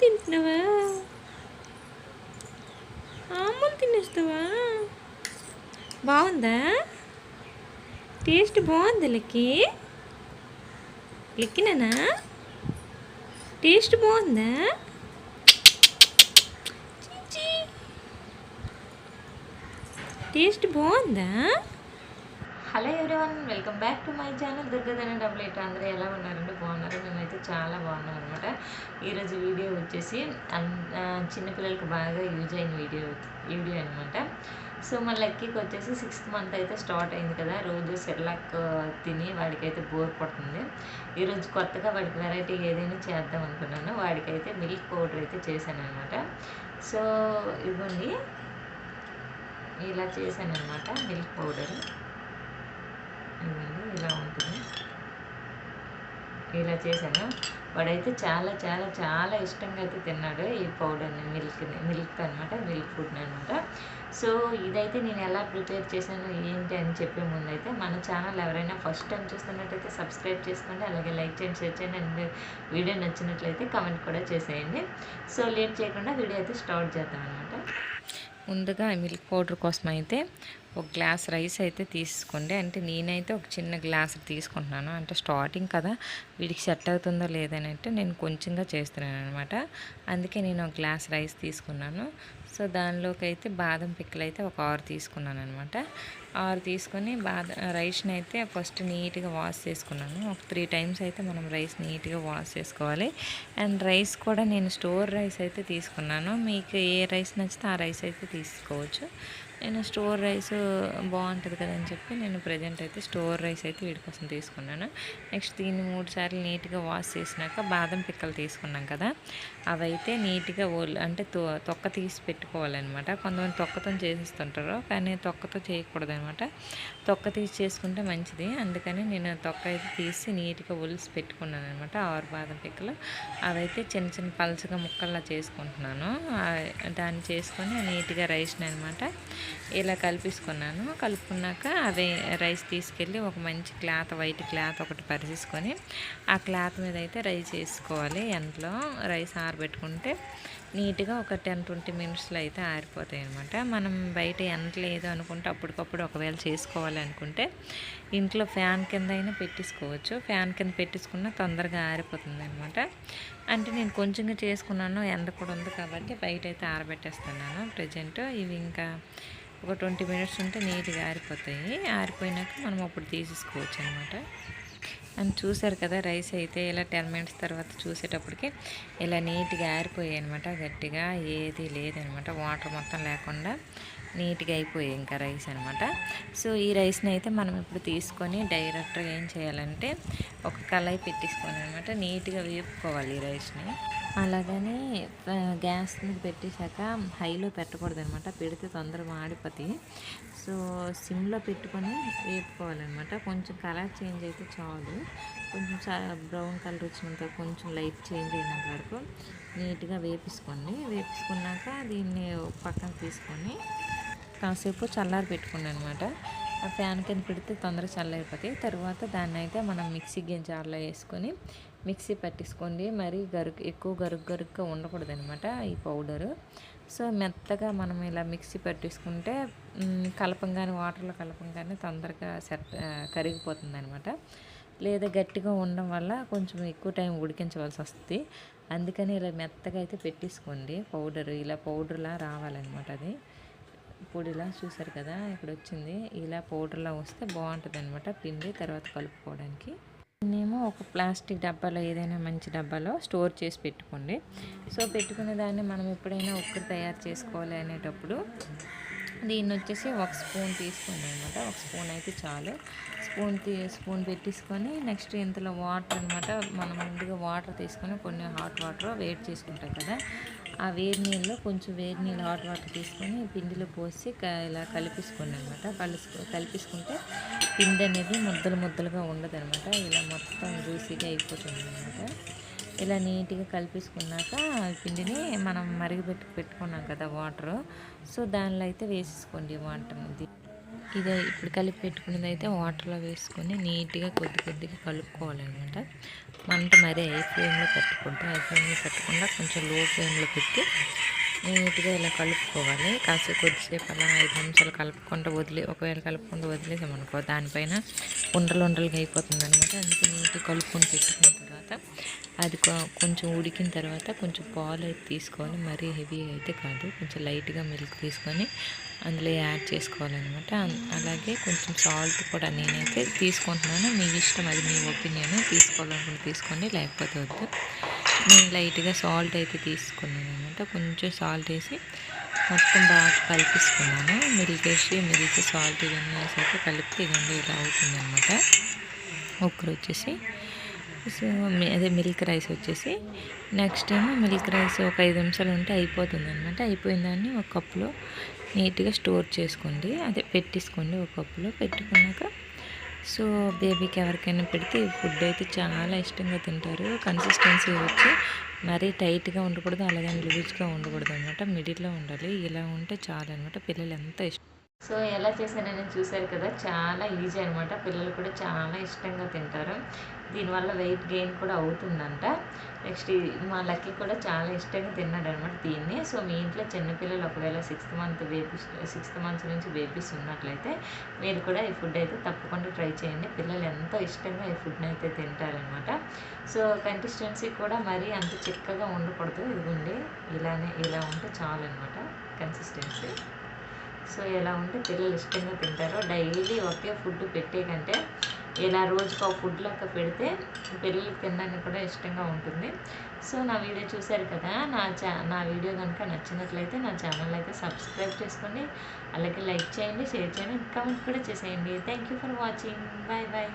తింటున్నావా? ఆములు తినేస్తావా? బాగుందా? టేస్ట్ బాగుంది లెక్కి? లెక్కినానా టేస్ట్ బాగుందా? చీ, చీ. టేస్ట్ బాగుందా? Hello everyone welcome back to my channel. దుర్గదన double eight అందరూ ఎలా ఉన్నారండి? బాగున్నారు? మేమైతే చాలా బాగున్నాం అనమాట ఈరోజు వీడియో వచ్చేసి చిన్నపిల్లలకు బాగా యూజ్ అయిన వీడియో వీడియో అనమాట సో మా లక్కీకి వచ్చేసి సిక్స్త్ మంత్ అయితే స్టార్ట్ అయింది కదా. రోజు సెర్లాక్ తిని వాడికైతే బోర్ పడుతుంది ఈరోజు కొత్తగా వాడికి వెరైటీ ఏదైనా చేద్దాం అనుకున్నాను. వాడికైతే మిల్క్ పౌడర్ అయితే చేశాను అనమాట సో ఇవ్వండి. ఇలా చేశాను అనమాట మిల్క్ పౌడర్ ఇదిగోండి ఇలా ఉంటుంది ఇలా చేశాను. వాడైతే చాలా చాలా చాలా ఇష్టంగా అయితే తిన్నాడు ఈ పౌడర్ని మిల్క్ని మిల్క్ అనమాట మిల్క్ ఫుడ్ని అనమాట సో ఇదైతే నేను ఎలా ప్రిపేర్ చేశాను ఏంటి అని చెప్పే ముందు అయితే మన ఛానల్ ఎవరైనా ఫస్ట్ టైం చూస్తున్నట్టయితే సబ్స్క్రైబ్ చేసుకోండి అలాగే లైక్ చేయండి షేర్ చేయండి అండ్ వీడియో నచ్చినట్లయితే కమెంట్ కూడా చేసేయండి. సో లేట్ చేయకుండా వీడియో అయితే స్టార్ట్ చేద్దాం అనమాట ముందుగా మిల్క్ పౌడర్ కోసం అయితే ఒక గ్లాస్ రైస్ అయితే తీసుకోండి. అంటే నేనైతే ఒక చిన్న గ్లాస్ తీసుకుంటున్నాను. అంటే స్టార్టింగ్ కదా వీడికి సెట్ అవుతుందో లేదని అంటే నేను కొంచెంగా చేస్తున్నాను అనమాట అందుకే నేను ఒక గ్లాస్ రైస్ తీసుకున్నాను. సో దానిలోకి అయితే బాదం పిక్కలు అయితే ఒక ఆరు తీసుకున్నాను అనమాట ఆరు తీసుకొని బాదం రైస్ని అయితే ఫస్ట్ నీట్గా వాష్ చేసుకున్నాను. ఒక త్రీ టైమ్స్ అయితే మనం రైస్ నీట్గా వాష్ చేసుకోవాలి. అండ్ రైస్ కూడా నేను స్టోర్ రైస్ అయితే తీసుకున్నాను. మీకు ఏ రైస్ నచ్చితే ఆ రైస్ అయితే తీసుకోవచ్చు. నేను స్టోర్ రైస్ బాగుంటుంది కదని చెప్పి నేను ప్రజెంట్ అయితే స్టోర్ రైస్ అయితే వీడి కోసం తీసుకున్నాను. నెక్స్ట్ దీన్ని మూడు సార్లు నీట్గా వాష్ చేసినాక బాదం పిక్కలు తీసుకున్నాం కదా అవైతే నీట్గా ఓల్ అంటే తొక్క తీసి పెట్టుకోవాలన్నమాట. కొంతమంది తొక్కతో చేసేస్తుంటారు కానీ తొక్కతో చేయకూడదనమాట తొక్క తీసి చేసుకుంటే మంచిది. అందుకని నేను తొక్క అయితే తీసి నీట్గా ఒలిసి పెట్టుకున్నాను అనమాట ఆరు బాదం పిక్కలు. అవైతే చిన్న చిన్న పలుచగా ముక్కల్లా చేసుకుంటున్నాను. దాన్ని చేసుకొని నీట్గా రైస్ని అనమాట ఇలా కలిపేసుకున్నాను. కలుపుకున్నాక అదే రైస్ తీసుకెళ్ళి ఒక మంచి క్లాత్ వైట్ క్లాత్ ఒకటి పరిచేసుకొని ఆ క్లాత్ మీద అయితే రైస్ వేసుకోవాలి. ఎండలో రైస్ ఆరబెట్టుకుంటే నీట్గా ఒక టెన్ ట్వంటీ మినిట్స్లో అయితే ఆరిపోతాయి అనమాట మనం బయట ఎంత లేదు అనుకుంటే అప్పటికప్పుడు ఒకవేళ చేసుకోవాలి అనుకుంటే ఇంట్లో ఫ్యాన్ కింద అయినా పెట్టేసుకోవచ్చు. ఫ్యాన్ కింద పెట్టేసుకున్నా తొందరగా ఆరిపోతుంది అనమాట అంటే నేను కొంచెంగా చేసుకున్నాను ఎండ కూడా ఉంది కాబట్టి బయట అయితే ఆరబెట్టేస్తున్నాను. ప్రజెంట్ ఇవి ఇంకా ఒక ట్వంటీ మినిట్స్ ఉంటే నీట్గా ఆరిపోతాయి. ఆరిపోయినాక మనం అప్పుడు తీసేసుకోవచ్చు అనమాట అండ్ చూసారు కదా రైస్ అయితే ఇలా టెన్ మినిట్స్ తర్వాత చూసేటప్పటికి ఇలా నీట్గా ఆరిపోయాయి అనమాట గట్టిగా ఏది లేదనమాట వాటర్ మొత్తం లేకుండా నీట్గా అయిపోయాయి ఇంకా రైస్ అనమాట సో ఈ రైస్ని అయితే మనం ఇప్పుడు తీసుకొని డైరెక్ట్గా ఏం చేయాలంటే ఒక కళాయి పెట్టేసుకొని అనమాట నీట్గా వేపుకోవాలి ఈ రైస్ని. అలాగని గ్యాస్ మీద పెట్టేశాక హైలో పెట్టకూడదు అనమాట పెడితే తొందరగా మాడిపోతాయి. సో సిమ్లో పెట్టుకొని వేపుకోవాలన్నమాట. కొంచెం కలర్ చేంజ్ అయితే చాలు. కొంచెం బ్రౌన్ కలర్ వచ్చినంత కొంచెం లైట్ చేంజ్ అయినంత వరకు నీట్గా వేపించుకోండి వేపించుకున్నాక దీన్ని పక్కన తీసుకొని కాసేపు చల్లారి పెట్టుకున్నాను అనమాట ఆ ఫ్యాన్ కింద పెడితే తొందరగా చల్లారిపోతాయి తర్వాత దాన్ని అయితే మనం మిక్సీ గింజార్లో వేసుకొని మిక్సీ పట్టేసుకోండి మరి గరుకు ఎక్కువ గరుకు గరుగ్గా ఉండకూడదు అనమాట ఈ పౌడరు. సో మెత్తగా మనం ఇలా మిక్సీ పట్టించుకుంటే కలపంగానే వాటర్లో కలపంగానే తొందరగా సెట్ కరిగిపోతుంది అనమాట లేదా గట్టిగా ఉండడం వల్ల కొంచెం ఎక్కువ టైం ఉడికించవలసి వస్తుంది అందుకని ఇలా మెత్తగా అయితే పెట్టేసుకోండి. పౌడర్ ఇలా పౌడర్లా రావాలన్నమాట అది. పొడిలా చూసారు కదా ఇక్కడ వచ్చింది. ఇలా పౌడర్లా వస్తే బాగుంటుంది అనమాట పిండి తర్వాత కలుపుకోవడానికి. నేమో ఒక ప్లాస్టిక్ డబ్బాలో ఏదైనా మంచి డబ్బాలో స్టోర్ చేసి పెట్టుకోండి. సో పెట్టుకునే దాన్ని మనం ఎప్పుడైనా ఒక్కరు తయారు చేసుకోవాలి అనేటప్పుడు దీన్ని వచ్చేసి ఒక స్పూన్ తీసుకోండి అనమాట ఒక స్పూన్ అయితే చాలు. స్పూన్ తీ స్పూన్ పెట్టేసుకొని నెక్స్ట్ ఇంతలో వాటర్ అనమాట మనం ముందుగా వాటర్ తీసుకొని కొన్ని హాట్ వాటర్ వేడి చేసుకుంటాం కదా. ఆ వేడి నీళ్ళలో కొంచెం వేడి నీళ్ళు హాట్ వాటర్ తీసుకొని పిండిలో పోసి ఇలా కలిపేసుకోండి అనమాట కలుసు కలిపేసుకుంటే పిండి అనేది ముద్దలు ముద్దలుగా ఉండదు అనమాట ఇలా మొత్తం జ్యూసీగా అయిపోతుంది అనమాట ఇలా నీట్గా కలిపేసుకున్నాక పిండిని మనం మరిగిపెట్టు పెట్టుకున్నాం కదా వాటర్. సో దానిలో అయితే వేసేసుకోండి వాటర్ ఇది ఇప్పుడు కలిపి పెట్టుకున్నది అయితే వాటర్లో వేసుకొని నీట్గా కొద్ది కొద్దిగా కలుపుకోవాలన్నమాట. మంట మరీ ఐ ఫ్లేమ్లో పెట్టకూడదు ఐ ఫ్లేమ్లో పెట్టకుండా కొంచెం లో ఫ్లేమ్లో పెట్టి నీట్గా ఇలా కలుపుకోవాలి. కాసేపు కొద్దిసేపు అలా ఐదు నిమిషాలు కలుపుకుంటూ వదిలే ఒకవేళ కలుపుకుంటూ వదిలేసామనుకో దానిపైన ఉండలు ఉండలుగా అయిపోతుంది అనమాట అందుకే నీట్గా కలుపుకొని పెట్టుకున్న తర్వాత అది కొంచెం ఉడికిన తర్వాత కొంచెం పాలు అయితే తీసుకోవాలి. మరీ హెవీ అయితే కాదు. కొంచెం లైట్గా మిల్క్ తీసుకొని అందులో యాడ్ చేసుకోవాలన్నమాట. అలాగే కొంచెం సాల్ట్ కూడా నేనైతే తీసుకుంటున్నాను. మీ ఇష్టం అది మీ ఒపీనియన్ తీసుకోవాలనుకుంటే తీసుకోండి లేకపోతే వద్దు. నేను లైట్గా సాల్ట్ అయితే తీసుకున్నాను. అంతా కొంచెం సాల్ట్ వేసి మొత్తం బాగా కలిపిస్తున్నాను మిల్క్ వేసి మిల్క్ సాల్ట్ ఇవన్నీ వేసాక కలిపితే ఇవన్నీ ఇలా అవుతుంది అనమాట ఒకరు వచ్చేసి. సో అదే మిల్క్ రైస్ వచ్చేసి. నెక్స్ట్ ఏమో మిల్క్ రైస్ ఒక ఐదు నిమిషాలు ఉంటే అయిపోతుంది అనమాట అయిపోయిన దాన్ని ఒక కప్పులో నీట్గా స్టోర్ చేసుకోండి. అదే పెట్టేసుకోండి ఒక కప్పులో పెట్టుకున్నాక సో బేబీకి ఎవరికైనా పెడితే ఫుడ్ అయితే చాలా ఇష్టంగా తింటారు. కన్సిస్టెన్సీ వచ్చి మరీ టైట్గా ఉండకూడదు అలాగే లూజ్గా ఉండకూడదు అనమాట మిడిల్లో ఉండాలి. ఇలా ఉంటే చాలు అనమాట పిల్లలు ఎంత ఇష్టం సో ఎలా చేశానని చూశారు కదా చాలా ఈజీ అనమాట పిల్లలు కూడా చాలా ఇష్టంగా తింటారు. దీనివల్ల వెయిట్ గెయిన్ కూడా అవుతుందంట. నెక్స్ట్ మా లక్కీ కూడా చాలా ఇష్టంగా తిన్నాడు అనమాట దీన్ని. సో మీ ఇంట్లో చిన్నపిల్లలు ఒకవేళ sixth month babies sixth months నుంచి బేబీస్ ఉన్నట్లయితే మీరు కూడా ఈ ఫుడ్ అయితే తప్పకుండా ట్రై చేయండి. పిల్లలు ఎంతో ఇష్టంగా ఈ ఫుడ్ని అయితే తింటారనమాట సో కన్సిస్టెన్సీ కూడా మరీ అంత చిక్కగా ఉండకూడదు. ఇదిగోండి ఇలానే ఇలా ఉంటే చాలు అనమాట కన్సిస్టెన్సీ సో ఎలా ఉంటే పిల్లలు ఇష్టంగా తింటారు. డైలీ ఒకే ఫుడ్ పెట్టే కంటే ఇలా రోజుకు ఒక ఫుడ్ లెక్క పెడితే పిల్లలకి తినడానికి కూడా ఇష్టంగా ఉంటుంది. సో నా వీడియో చూశారు కదా నా చా నా వీడియో కనుక నచ్చినట్లయితే నా ఛానల్ అయితే సబ్స్క్రైబ్ చేసుకోండి అలాగే లైక్ చేయండి షేర్ చేయండి కామెంట్ కూడా చేసేయండి. Thank you for watching bye bye